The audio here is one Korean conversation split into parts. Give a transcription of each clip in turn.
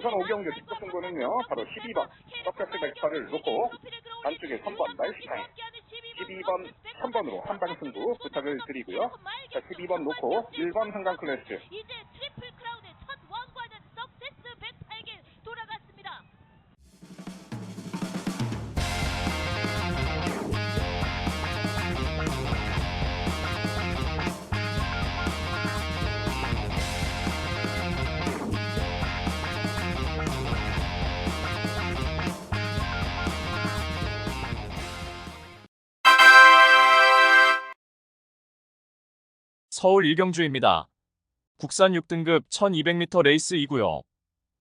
자, 부산 5경기 직접 승부는요, 바로 12번 서커스 백파를 놓고 안쪽에 3번 날씨타임, 12번 3번으로 한방 승부 부탁을 드리고요. 자, 12번 놓고 1번 한강 클래스, 서울 일경주입니다. 국산 6등급 1200m 레이스이고요.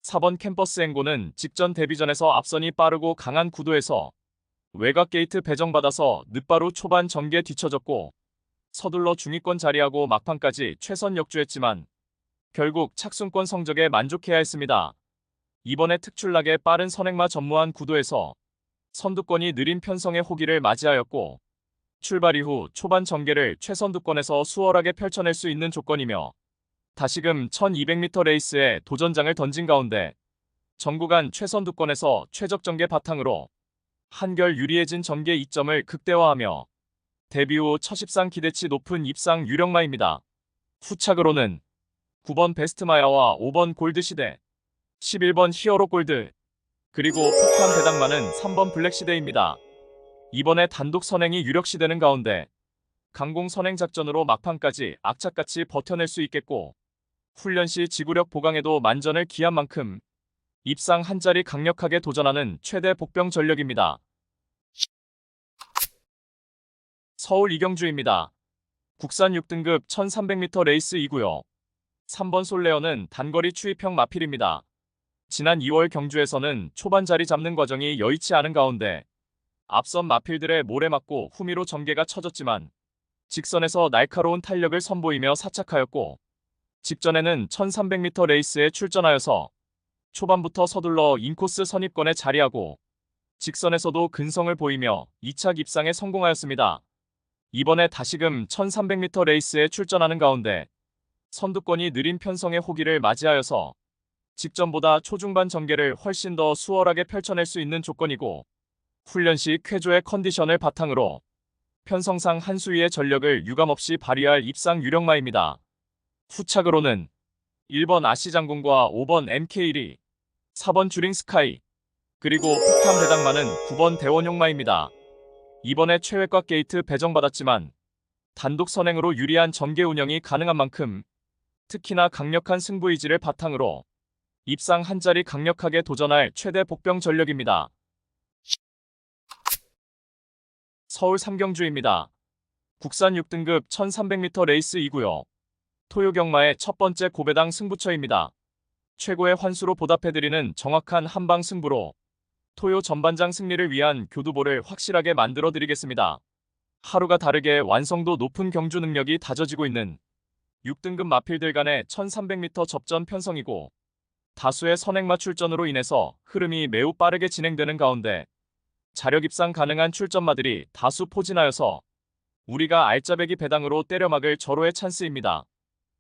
4번 캠퍼스 앵고는 직전 데뷔전에서 앞선이 빠르고 강한 구도에서 외곽 게이트 배정받아서 늦바로 초반 전개 뒤쳐졌고 서둘러 중위권 자리하고 막판까지 최선 역주했지만 결국 착순권 성적에 만족해야 했습니다. 이번에 특출나게 빠른 선행마 전무한 구도에서 선두권이 느린 편성의 호기를 맞이하였고 출발 이후 초반 전개를 최선두권에서 수월하게 펼쳐낼 수 있는 조건이며 다시금 1200m 레이스에 도전장을 던진 가운데 전구간 최선두권에서 최적 전개 바탕으로 한결 유리해진 전개 이점을 극대화하며 데뷔 후첫 입상 기대치 높은 입상 유력마입니다. 후착으로는 9번 베스트마야와 5번 골드시대, 11번 히어로 골드, 그리고 폭탄 배당마는 3번 블랙시대입니다. 이번에 단독 선행이 유력시되는 가운데 강공 선행 작전으로 막판까지 악착같이 버텨낼 수 있겠고 훈련 시 지구력 보강에도 만전을 기한 만큼 입상 한 자리 강력하게 도전하는 최대 복병 전력입니다. 서울 이경주입니다. 국산 6등급 1300m 레이스이고요. 3번 솔레어는 단거리 추입형 마필입니다. 지난 2월 경주에서는 초반 자리 잡는 과정이 여의치 않은 가운데 앞선 마필들의 모래 맞고 후미로 전개가 쳐졌지만 직선에서 날카로운 탄력을 선보이며 사착하였고 직전에는 1300m 레이스에 출전하여서 초반부터 서둘러 인코스 선입권에 자리하고 직선에서도 근성을 보이며 2차 입상에 성공하였습니다. 이번에 다시금 1300m 레이스에 출전하는 가운데 선두권이 느린 편성의 호기를 맞이하여서 직전보다 초중반 전개를 훨씬 더 수월하게 펼쳐낼 수 있는 조건이고 훈련 시 쾌조의 컨디션을 바탕으로 편성상 한 수위의 전력을 유감없이 발휘할 입상 유력마입니다. 후착으로는 1번 아시 장군과 5번 MK1이 4번 주링 스카이 그리고 폭탄 배당마는 9번 대원용마입니다. 이번에 최외곽 게이트 배정받았지만 단독 선행으로 유리한 전개 운영이 가능한 만큼 특히나 강력한 승부 의지를 바탕으로 입상 한 자리 강력하게 도전할 최대 복병 전력입니다. 서울 삼경주입니다. 국산 6등급 1300m 레이스이고요. 토요 경마의 첫 번째 고배당 승부처입니다. 최고의 환수로 보답해드리는 정확한 한방 승부로 토요 전반장 승리를 위한 교두보를 확실하게 만들어 드리겠습니다. 하루가 다르게 완성도 높은 경주 능력이 다져지고 있는 6등급 마필들 간의 1300m 접전 편성이고 다수의 선행마 출전으로 인해서 흐름이 매우 빠르게 진행되는 가운데 자력 입상 가능한 출전마들이 다수 포진하여서 우리가 알짜배기 배당으로 때려막을 절호의 찬스입니다.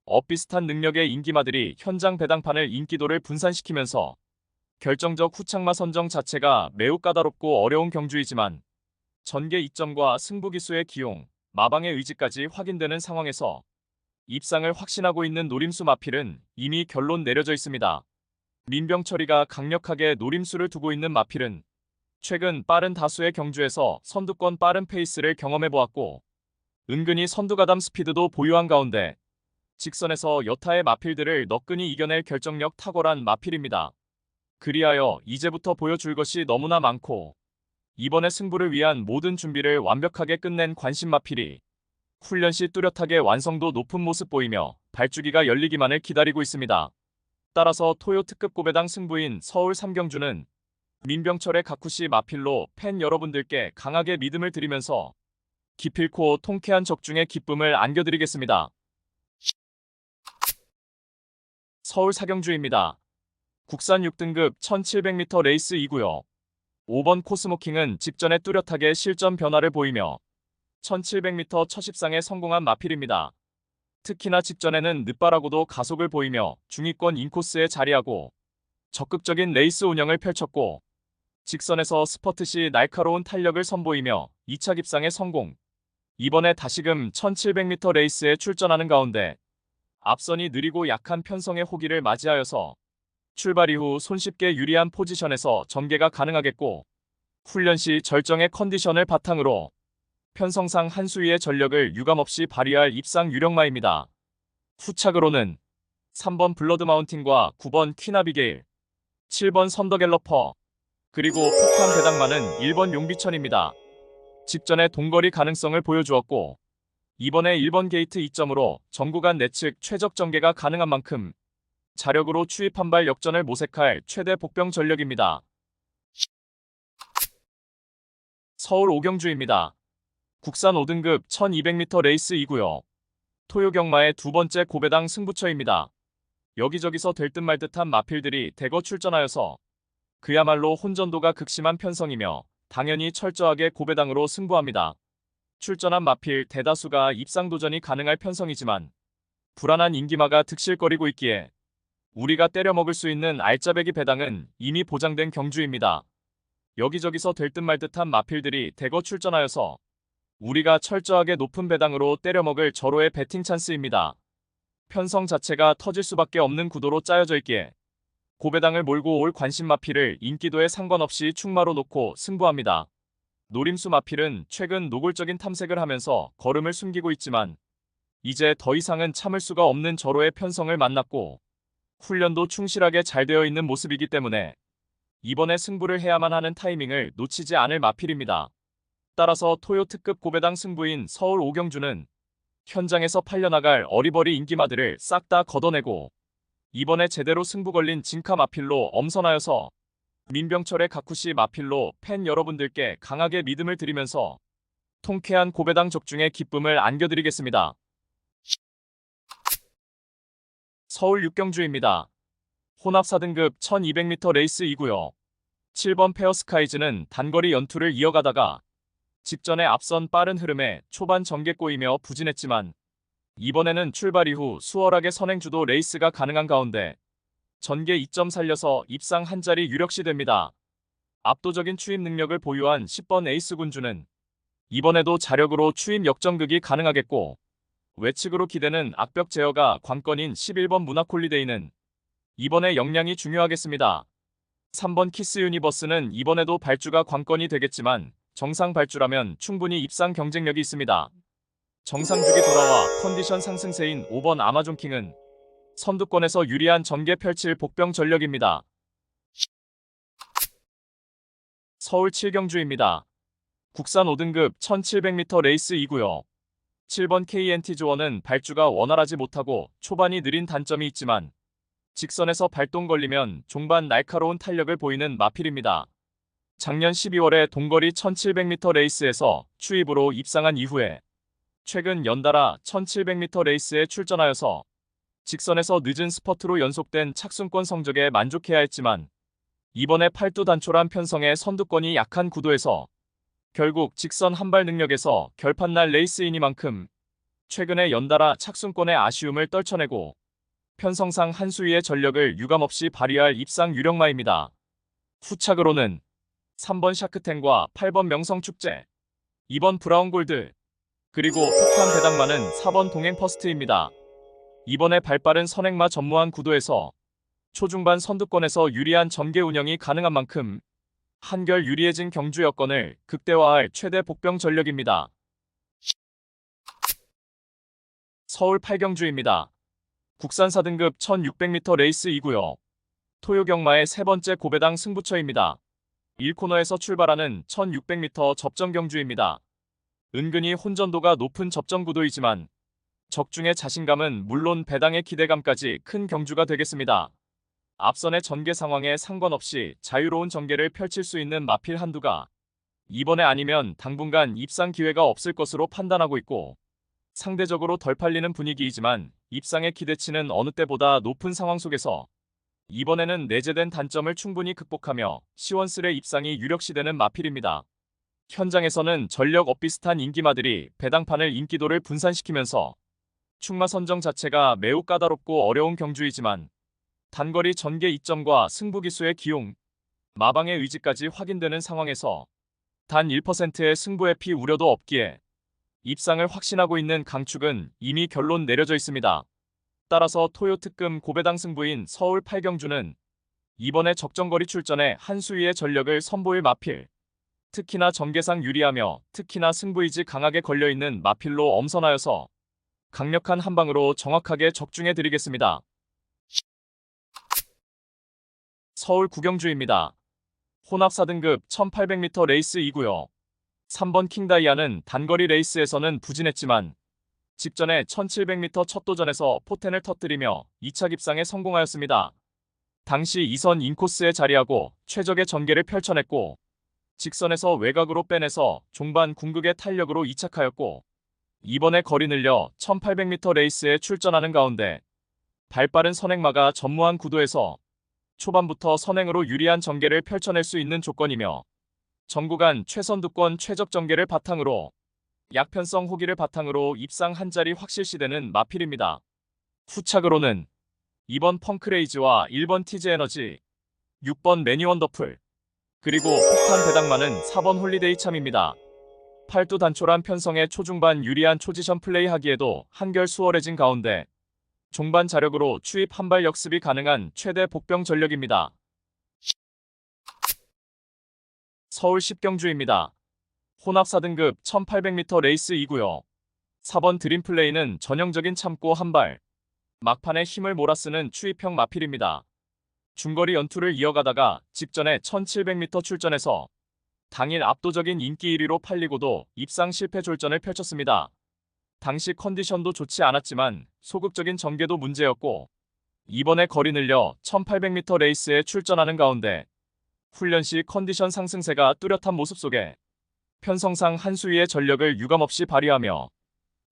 엇비슷한 능력의 인기마들이 현장 배당판을 인기도를 분산시키면서 결정적 후착마 선정 자체가 매우 까다롭고 어려운 경주이지만 전개 이점과 승부 기수의 기용, 마방의 의지까지 확인되는 상황에서 입상을 확신하고 있는 노림수 마필은 이미 결론 내려져 있습니다. 민병철이가 강력하게 노림수를 두고 있는 마필은 최근 빠른 다수의 경주에서 선두권 빠른 페이스를 경험해 보았고 은근히 선두가담 스피드도 보유한 가운데 직선에서 여타의 마필들을 너끈히 이겨낼 결정력 탁월한 마필입니다. 그리하여 이제부터 보여줄 것이 너무나 많고 이번의 승부를 위한 모든 준비를 완벽하게 끝낸 관심 마필이 훈련 시 뚜렷하게 완성도 높은 모습 보이며 발주기가 열리기만을 기다리고 있습니다. 따라서 토요 특급 고배당 승부인 서울 삼경주는 민병철의 가쿠시 마필로 팬 여러분들께 강하게 믿음을 드리면서 기필코 통쾌한 적중의 기쁨을 안겨드리겠습니다. 서울 사경주입니다. 국산 6등급 1700m 레이스이고요. 5번 코스모킹은 직전에 뚜렷하게 실전 변화를 보이며 1700m 첫 입상에 성공한 마필입니다. 특히나 직전에는 늦바라고도 가속을 보이며 중위권 인코스에 자리하고 적극적인 레이스 운영을 펼쳤고 직선에서 스퍼트 시 날카로운 탄력을 선보이며 2차 입상에 성공. 이번에 다시금 1700m 레이스에 출전하는 가운데 앞선이 느리고 약한 편성의 호기를 맞이하여서 출발 이후 손쉽게 유리한 포지션에서 전개가 가능하겠고 훈련 시 절정의 컨디션을 바탕으로 편성상 한 수위의 전력을 유감없이 발휘할 입상 유력마입니다. 후착으로는 3번 블러드 마운틴과 9번 퀴나비게일, 7번 선더갤러퍼, 그리고 폭탄 배당만은 1번 용비천입니다. 직전에 동거리 가능성을 보여주었고 이번에 1번 게이트 2점으로 전구간 내측 최적 전개가 가능한 만큼 자력으로 추입 한 발 역전을 모색할 최대 복병 전력입니다. 서울 오경주입니다. 국산 5등급 1200m 레이스이고요. 토요 경마의 두 번째 고배당 승부처입니다. 여기저기서 될 듯 말 듯한 마필들이 대거 출전하여서 그야말로 혼전도가 극심한 편성이며 당연히 철저하게 고배당으로 승부합니다. 출전한 마필 대다수가 입상 도전이 가능할 편성이지만 불안한 인기마가 득실거리고 있기에 우리가 때려 먹을 수 있는 알짜배기 배당은 이미 보장된 경주입니다. 여기저기서 될 듯 말 듯한 마필들이 대거 출전하여서 우리가 철저하게 높은 배당으로 때려 먹을 절호의 배팅 찬스입니다. 편성 자체가 터질 수밖에 없는 구도로 짜여져 있기에 고배당을 몰고 올 관심 마필을 인기도에 상관없이 충마로 놓고 승부합니다. 노림수 마필은 최근 노골적인 탐색을 하면서 걸음을 숨기고 있지만 이제 더 이상은 참을 수가 없는 절호의 편성을 만났고 훈련도 충실하게 잘 되어 있는 모습이기 때문에 이번에 승부를 해야만 하는 타이밍을 놓치지 않을 마필입니다. 따라서 토요 특급 고배당 승부인 서울 오경주는 현장에서 팔려나갈 어리버리 인기마들을 싹 다 걷어내고 이번에 제대로 승부 걸린 진카 마필로 엄선하여서 민병철의 가쿠시 마필로 팬 여러분들께 강하게 믿음을 드리면서 통쾌한 고배당 적중의 기쁨을 안겨드리겠습니다. 서울 육경주입니다. 혼합 4등급 1200m 레이스이고요. 7번 페어스카이즈는 단거리 연투를 이어가다가 직전에 앞선 빠른 흐름에 초반 전개 꼬이며 부진했지만 이번에는 출발 이후 수월하게 선행주도 레이스가 가능한 가운데 전개 2점 살려서 입상 한 자리 유력시 됩니다. 압도적인 추임 능력을 보유한 10번 에이스 군주는 이번에도 자력으로 추임 역전극이 가능하겠고 외측으로 기대는 악벽 제어가 관건인 11번 문화콜리데이는 이번에 역량이 중요하겠습니다. 3번 키스 유니버스는 이번에도 발주가 관건이 되겠지만 정상 발주라면 충분히 입상 경쟁력이 있습니다. 정상주기 돌아와 컨디션 상승세인 5번 아마존킹은 선두권에서 유리한 전개 펼칠 복병 전력입니다. 서울 7경주입니다. 국산 5등급 1700m 레이스이고요. 7번 KNT 조원은 발주가 원활하지 못하고 초반이 느린 단점이 있지만 직선에서 발동 걸리면 종반 날카로운 탄력을 보이는 마필입니다. 작년 12월에 동거리 1700m 레이스에서 추입으로 입상한 이후에 최근 연달아 1700m 레이스에 출전하여서 직선에서 늦은 스퍼트로 연속된 착순권 성적에 만족해야 했지만 이번에 팔두 단촐한 편성의 선두권이 약한 구도에서 결국 직선 한발 능력에서 결판날 레이스이니만큼 최근에 연달아 착순권의 아쉬움을 떨쳐내고 편성상 한 수위의 전력을 유감없이 발휘할 입상 유력마입니다. 후착으로는 3번 샤크텐과 8번 명성축제, 2번 브라운골드, 그리고 폭탄 배당마는 4번 동행 퍼스트입니다. 이번에 발빠른 선행마 전무한 구도에서 초중반 선두권에서 유리한 전개 운영이 가능한 만큼 한결 유리해진 경주 여건을 극대화할 최대 복병 전력입니다. 서울 8경주입니다. 국산 4등급 1600m 레이스이고요. 토요 경마의 세 번째 고배당 승부처입니다. 1코너에서 출발하는 1600m 접전 경주입니다. 은근히 혼전도가 높은 접전 구도이지만 적중의 자신감은 물론 배당의 기대감까지 큰 경주가 되겠습니다. 앞선의 전개 상황에 상관없이 자유로운 전개를 펼칠 수 있는 마필 한두가 이번에 아니면 당분간 입상 기회가 없을 것으로 판단하고 있고 상대적으로 덜 팔리는 분위기이지만 입상의 기대치는 어느 때보다 높은 상황 속에서 이번에는 내재된 단점을 충분히 극복하며 시원스레 입상이 유력시되는 마필입니다. 현장에서는 전력 엇비슷한 인기마들이 배당판을 인기도를 분산시키면서 충마 선정 자체가 매우 까다롭고 어려운 경주이지만 단거리 전개 이점과 승부 기수의 기용, 마방의 의지까지 확인되는 상황에서 단 1%의 승부의 피 우려도 없기에 입상을 확신하고 있는 강축은 이미 결론 내려져 있습니다. 따라서 토요 특금 고배당 승부인 서울 8경주는 이번에 적정거리 출전에 한수위의 전력을 선보일 마필, 특히나 전개상 유리하며 특히나 승부의지 강하게 걸려있는 마필로 엄선하여서 강력한 한방으로 정확하게 적중해 드리겠습니다. 서울 구경주입니다. 혼합 4등급 1800m 레이스 2구요. 3번 킹다이아는 단거리 레이스에서는 부진했지만 직전에 1700m 첫 도전에서 포텐을 터뜨리며 2차 입상에 성공하였습니다. 당시 2선 인코스에 자리하고 최적의 전개를 펼쳐냈고 직선에서 외곽으로 빼내서 종반 궁극의 탄력으로 이착하였고 이번에 거리 늘려 1800m 레이스에 출전하는 가운데 발빠른 선행마가 전무한 구도에서 초반부터 선행으로 유리한 전개를 펼쳐낼 수 있는 조건이며 전구간 최선두권 최적 전개를 바탕으로 약편성 호기를 바탕으로 입상 한 자리 확실시되는 마필입니다. 후착으로는 2번 펑크레이즈와 1번 티즈 에너지, 6번 매니원더풀, 그리고 폭탄 배당만은 4번 홀리데이 참입니다. 팔두 단촐한 편성의 초중반 유리한 초지션 플레이하기에도 한결 수월해진 가운데 종반 자력으로 추입 한발 역습이 가능한 최대 복병 전력입니다. 서울 10경주입니다. 혼합 4등급 1800m 레이스 2구요. 4번 드림플레이는 전형적인 참고 한발, 막판에 힘을 몰아쓰는 추입형 마필입니다. 중거리 연투를 이어가다가 직전에 1700m 출전해서 당일 압도적인 인기 1위로 팔리고도 입상 실패 졸전을 펼쳤습니다. 당시 컨디션도 좋지 않았지만 소극적인 전개도 문제였고 이번에 거리 늘려 1800m 레이스에 출전하는 가운데 훈련 시 컨디션 상승세가 뚜렷한 모습 속에 편성상 한수위의 전력을 유감없이 발휘하며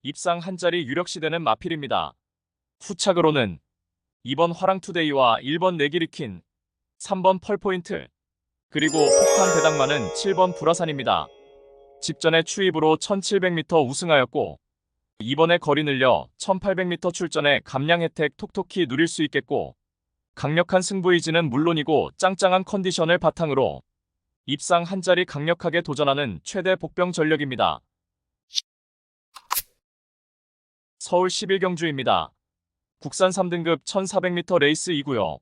입상 한 자리 유력시되는 마필입니다. 후착으로는 2번 화랑투데이와 1번 내기리킨, 3번 펄포인트, 그리고 폭탄 배당만은 7번 불화산입니다. 직전에 추입으로 1700m 우승하였고 이번에 거리 늘려 1800m 출전에 감량 혜택 톡톡히 누릴 수 있겠고 강력한 승부의지는 물론이고 짱짱한 컨디션을 바탕으로 입상 한 자리 강력하게 도전하는 최대 복병 전력입니다. 서울 11경주입니다. 국산 3등급 1400m 레이스 2구요.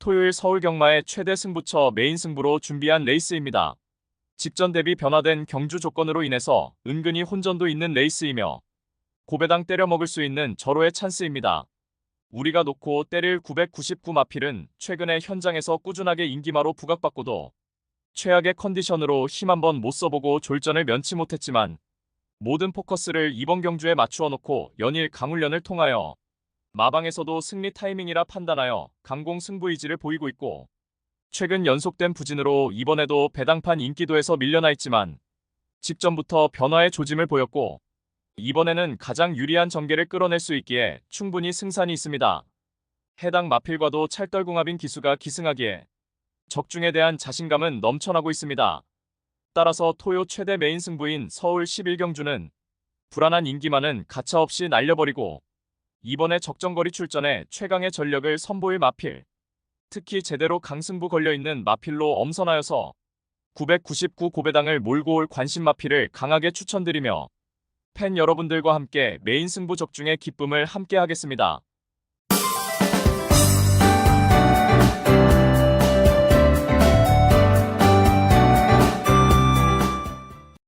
토요일 서울 경마의 최대 승부처 메인 승부로 준비한 레이스입니다. 직전 대비 변화된 경주 조건으로 인해서 은근히 혼전도 있는 레이스이며 고배당 때려 먹을 수 있는 절호의 찬스입니다. 우리가 놓고 때릴 999 마필은 최근에 현장에서 꾸준하게 인기마로 부각받고도 최악의 컨디션으로 힘 한번 못 써보고 졸전을 면치 못했지만 모든 포커스를 이번 경주에 맞추어 놓고 연일 강훈련을 통하여 마방에서도 승리 타이밍이라 판단하여 강공 승부 의지를 보이고 있고 최근 연속된 부진으로 이번에도 배당판 인기도에서 밀려나 있지만 직전부터 변화의 조짐을 보였고 이번에는 가장 유리한 전개를 끌어낼 수 있기에 충분히 승산이 있습니다. 해당 마필과도 찰떨궁합인 기수가 기승하기에 적중에 대한 자신감은 넘쳐나고 있습니다. 따라서 토요 최대 메인 승부인 서울 11경주는 불안한 인기만은 가차없이 날려버리고 이번에 적정거리 출전에 최강의 전력을 선보일 마필, 특히 제대로 강승부 걸려있는 마필로 엄선하여서 999 고배당을 몰고 올 관심 마필을 강하게 추천드리며 팬 여러분들과 함께 메인 승부 적중의 기쁨을 함께 하겠습니다.